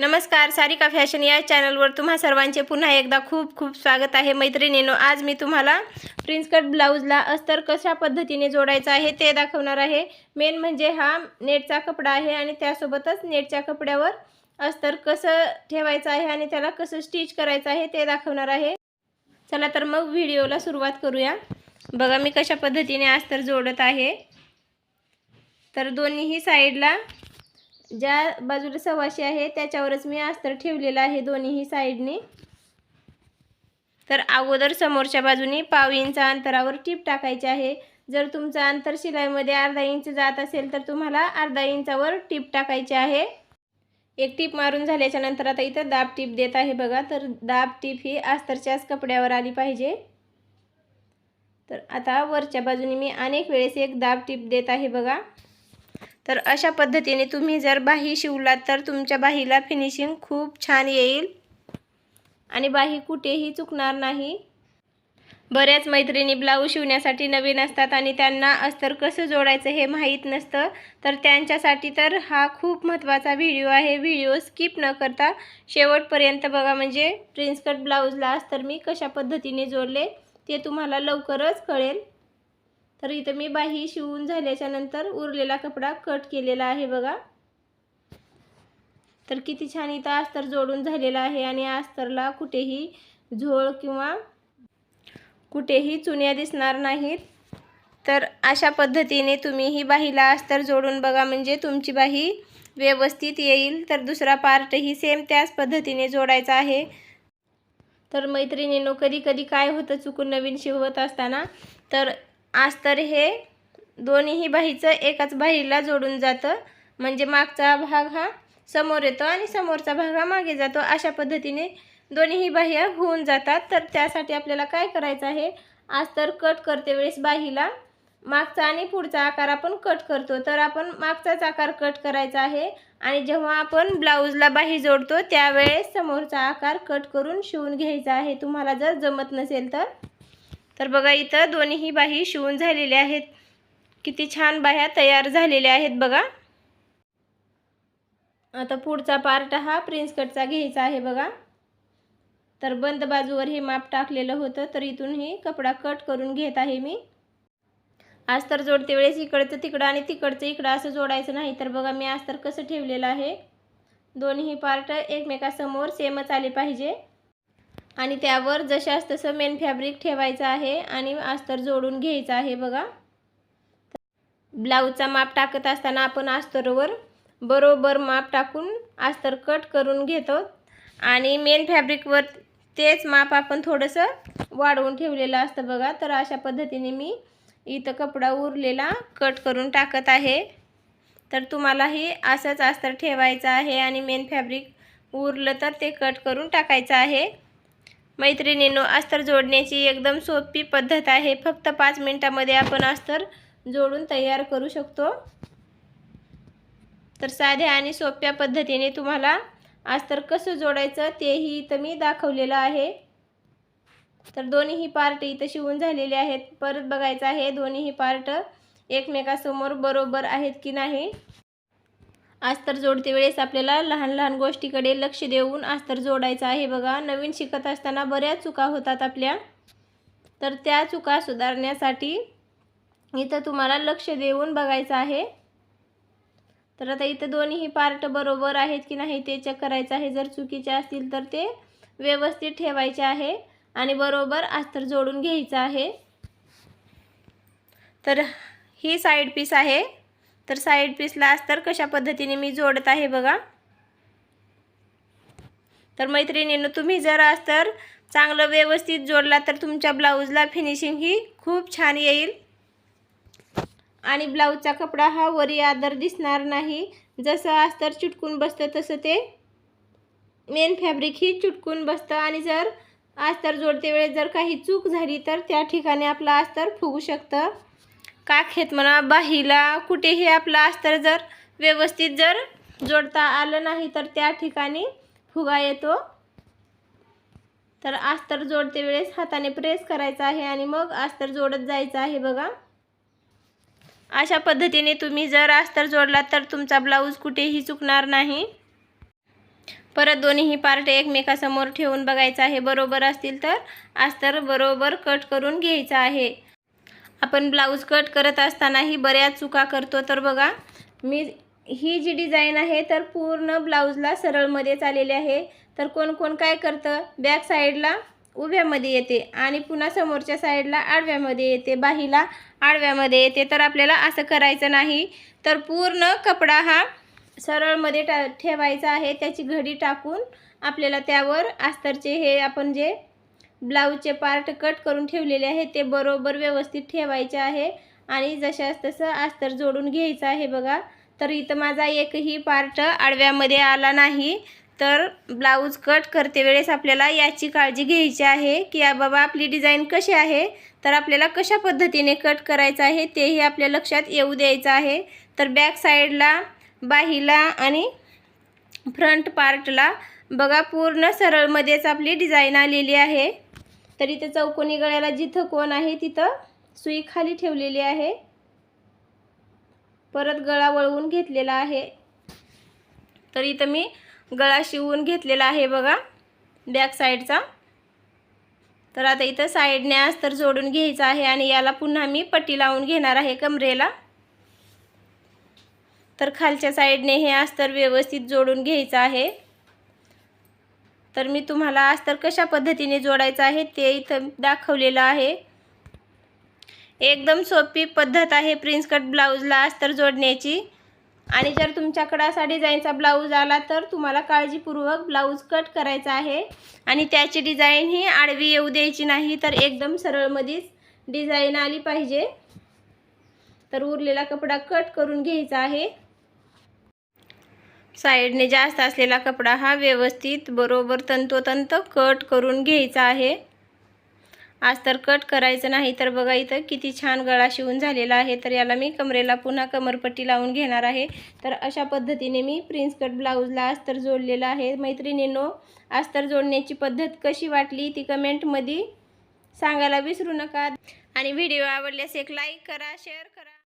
नमस्कार सारिका फॅशन या चॅनलवर तुम्हा सर्वांचे पुन्हा एकदा खूप खूप स्वागत आहे. मैत्रिणीनो आज मी तुम्हाला प्रिन्स कट ब्लाऊजला अस्तर कशा पद्धतीने जोडायचं आहे ते दाखवणार आहे. मेन म्हणजे हा नेटचा कपडा आहे आणि त्यासोबतच नेटच्या कपड्यावर अस्तर कसं ठेवायचं आहे आणि त्याला कसं स्टिच करायचं आहे ते दाखवणार आहे. चला तर मग व्हिडिओला सुरुवात करूया. बघा मी कशा पद्धतीने अस्तर जोडत आहे. तर दोन्हीही साईडला ज्या बाजूला सवाशी आहे त्याच्यावरच मी अस्तर ठेवलेलं आहे दोन्हीही साईडने. तर अगोदर समोरच्या बाजूने पाव इंच अंतरावर टीप टाकायची आहे. जर तुमचं अंतर शिलाईमध्ये अर्धा इंच जात असेल तर तुम्हाला अर्धा इंचावर टीप टाकायची आहे. एक टीप मारून झाल्याच्यानंतर आता इथं दाब टीप देत आहे बघा. तर दाब टीप ही अस्तरच्याच कपड्यावर आली पाहिजे. तर आता वरच्या बाजूने मी अनेक वेळेस एक दाब टीप देत आहे बघा. तर अशा पद्धतीने तुम्ही जर बाही शिवलात तर तुमच्या बाहीला फिनिशिंग खूप छान येईल. आणि बाही कुठेही चुकणार नाही. बऱ्याच मैत्रिणी ब्लाऊज शिवण्यासाठी नवीन असतात आणि त्यांना अस्तर कसं जोडायचं हे माहीत नसतं. तर त्यांच्यासाठी तर हा खूप महत्त्वाचा व्हिडिओ आहे. व्हिडिओ स्किप न करता शेवटपर्यंत बघा म्हणजे प्रिन्सकट ब्लाऊजला अस्तर मी कशा पद्धतीने जोडले ते तुम्हाला लवकरच कळेल. तर इथं मी बाही शिवून झाल्याच्यानंतर उरलेला कपडा कट केलेला आहे बघा. तर किती छान इथं अस्तर जोडून झालेला आहे आणि अस्तरला कुठेही झोळ किंवा कुठेही चुन्या दिसणार नाहीत. तर अशा पद्धतीने तुम्ही ही बाहीला अस्तर जोडून बघा म्हणजे तुमची बाही व्यवस्थित येईल. तर दुसरा पार्टही सेम त्याच पद्धतीने जोडायचा आहे. तर मैत्रिणीनो कधी कधी काय होतं चुकून नवीन शिवत असताना तर अस्तर हे दोन्हीही बाहीचं एकाच बाहीला जोडून जातं. म्हणजे मागचा भाग हा समोर येतो आणि समोरचा भाग हा मागे जातो. अशा पद्धतीने दोन्हीही बाह्या होऊन जातात. तर त्यासाठी आपल्याला काय करायचं आहे? अस्तर कट करते वेळेस बाहीला. मागचा आणि पुढचा आकार आपण कट करतो. तर आपण मागचाच आकार कट करायचा आहे. आणि जेव्हा आपण ब्लाऊजला बाही जोडतो त्यावेळेस समोरचा आकार कट करून शिवून घ्यायचा आहे. तुम्हाला जर जमत नसेल तर. तर बघा इथं दोन्हीही बाही शिवून झालेल्या आहेत. किती छान बाह्या तयार झालेल्या आहेत बघा. आता पुढचा पार्ट हा प्रिन्स कटचा घ्यायचा आहे बघा. तर बंद बाजूवर हे माप टाकलेलं होतं तर इथून हे कपडा कट करून घेत आहे मी. अस्तर जोडते वेळेस इकडचं तिकडं आणि तिकडचं इकडं असं जोडायचं नाही तर बघा मी अस्तर कसं ठेवलेलं आहे. दोन्ही पार्ट एकमेकासमोर सेमच आले पाहिजे. आणि त्यावर जशास तसं मेन फॅब्रिक ठेवायचं आहे आणि अस्तर जोडून घ्यायचं आहे बघा. ब्लाऊजचा माप टाकत असताना आपण अस्तरवर बरोबर माप टाकून अस्तर कट करून घेतो. आणि मेन फॅब्रिकवर तेच माप आपण थोडंसं वाढवून ठेवलेलं असतं बघा. तर अशा पद्धतीने मी इथं कपडा उरलेला कट करून टाकत आहे. तर तुम्हालाही असंच अस्तर ठेवायचं आहे आणि मेन फॅब्रिक उरलं तर ते कट करून टाकायचं आहे. मैत्रिणींनो अस्तर जोडण्याची एकदम सोपी पद्धत आहे. फक्त पाच मिनटामध्ये आपण अस्तर जोडून तयार करू शकतो. तर साध्या आणि सोप्या पद्धतीने तुम्हाला अस्तर कसं जोडायचं तेही इथं मी दाखवलेलं आहे. तर दोन्हीही पार्ट इथं शिवून झालेले आहेत. परत बघायचं आहे दोन्हीही पार्ट एकमेकासमोर बरोबर आहेत की नाही. अस्तर जोडते वेळेस आपल्याला लहान लहान गोष्टीकडे लक्ष देऊन अस्तर जोडायचं आहे बघा. नवीन शिकत असताना बऱ्याच चुका होतात आपल्या. तर त्या चुका सुधारण्यासाठी इथं तुम्हाला लक्ष देऊन बघायचं आहे. तर आता इथं दोन्हीही पार्ट बरोबर आहेत की नाही ते चेक करायचं आहे. जर चुकीचे असतील तर ते व्यवस्थित ठेवायचे आहे आणि बरोबर अस्तर जोडून घ्यायचं आहे. तर ही साईड पीस आहे. तर साईड पीसला अस्तर कशा पद्धतीने मी जोडत आहे बघा. तर मैत्रिणीनं तुम्ही जर अस्तर चांगलं व्यवस्थित जोडला तर तुमच्या ब्लाऊजला फिनिशिंग ही खूप छान येईल. आणि ब्लाऊजचा कपडा हा वरी आदर दिसणार नाही. जसं अस्तर चुटकून बसतं तसं ते मेन फॅब्रिक ही चुटकून बसतं. आणि जर अस्तर जोडते वेळेस जर काही चूक झाली तर त्या ठिकाणी आपलं अस्तर फुगू शकतं. काखेत म्हणा बाहीला कुठेही आपलं अस्तर जर व्यवस्थित जर जोडता आलं नाही तर त्या ठिकाणी फुगा येतो. तर अस्तर जोडते वेळेस हाताने प्रेस करायचा आहे आणि मग अस्तर जोडत जायचं आहे बघा. अशा पद्धतीने तुम्ही जर अस्तर जोडलात तर तुमचा ब्लाऊज कुठेही चुकणार नाही. परत दोन्हीही पार्ट एकमेकासमोर ठेवून बघायचं आहे बरोबर असतील तर अस्तर बरोबर कट करून घ्यायचं आहे. आपण ब्लाऊज कट करत असतानाही बऱ्याच चुका करतो. तर बघा मी ही जी डिझाईन आहे तर पूर्ण ब्लाऊजला सरळमध्येच आलेली आहे. तर कोण कोण काय करतं? बॅक साईडला उभ्यामध्ये येते आणि पुन्हा समोरच्या साईडला आडव्यामध्ये येते. बाहीला आडव्यामध्ये येते. तर आपल्याला असं करायचं नाही. तर पूर्ण कपडा हा सरळमध्ये टा ठेवायचा आहे. त्याची घडी टाकून आपल्याला त्यावर आस्तरचे हे आपण जे ब्लाऊजचे पार्ट कट करून ठेवलेले आहे ते बरोबर व्यवस्थित ठेवायचे आहे. आणि जशास तसं अस्तर जोडून घ्यायचं आहे बघा. तर इथं माझा एकही पार्ट आडव्यामध्ये आला नाही. तर ब्लाऊज कट करते वेळेस आपल्याला याची काळजी घ्यायची आहे की या बाबा आपली डिझाईन कशी आहे? तर आपल्याला कशा पद्धतीने कट करायचं आहे तेही आपल्या लक्षात येऊ द्यायचं आहे. तर बॅक साईडला बाहीला आणि फ्रंट पार्टला बघा पूर्ण सरळमध्येच आपली डिझाईन आलेली आहे. तर इथे चौकोनी गळ्याला जिथं कोण आहे तिथं सुई खाली ठेवलेली आहे. परत गळा वळवून घेतलेला आहे. तर इथं मी गळा शिवून घेतलेला आहे बघा बॅक साईडचा तर आता इथं साईडने अस्तर जोडून घ्यायचं आहे आणि याला पुन्हा मी पट्टी लावून घेणार आहे कमरेला. तर खालच्या साईडने हे अस्तर व्यवस्थित जोडून घ्यायचं आहे. तर मी तुम्हाला अस्तर कशा पद्धतीने जोडायचं आहे ते इथं दाखवलेलं आहे. एकदम सोपी पद्धत आहे प्रिन्स कट ब्लाऊजला अस्तर जोडण्याची. आणि जर तुमच्याकडं असा डिझाईनचा ब्लाऊज आला तर तुम्हाला काळजीपूर्वक ब्लाऊज कट करायचा आहे. आणि त्याची डिझाईन ही आडवी येऊ द्यायची नाही तर एकदम सरळमध्येच डिझाईन आली पाहिजे. तर उरलेला कपडा कट करून घ्यायचा आहे. साईडने जास्त असलेला कपडा हा व्यवस्थित बरोबर तंतोतंत कट करून घ्यायचा आहे. आज तर कट करायचं नाही तर बघा इथं किती छान गळा शिवून झालेला आहे. तर याला मी कमरेला पुन्हा कमरपट्टी लावून घेणार आहे. तर अशा पद्धतीने मी प्रिन्स कट ब्लाऊजला अस्तर जोडलेला आहे. मैत्रिणींनो अस्तर जोडण्याची पद्धत कशी वाटली ती कमेंटमध्ये सांगायला विसरू नका. आणि व्हिडिओ आवडल्यास एक लाईक करा शेअर करा.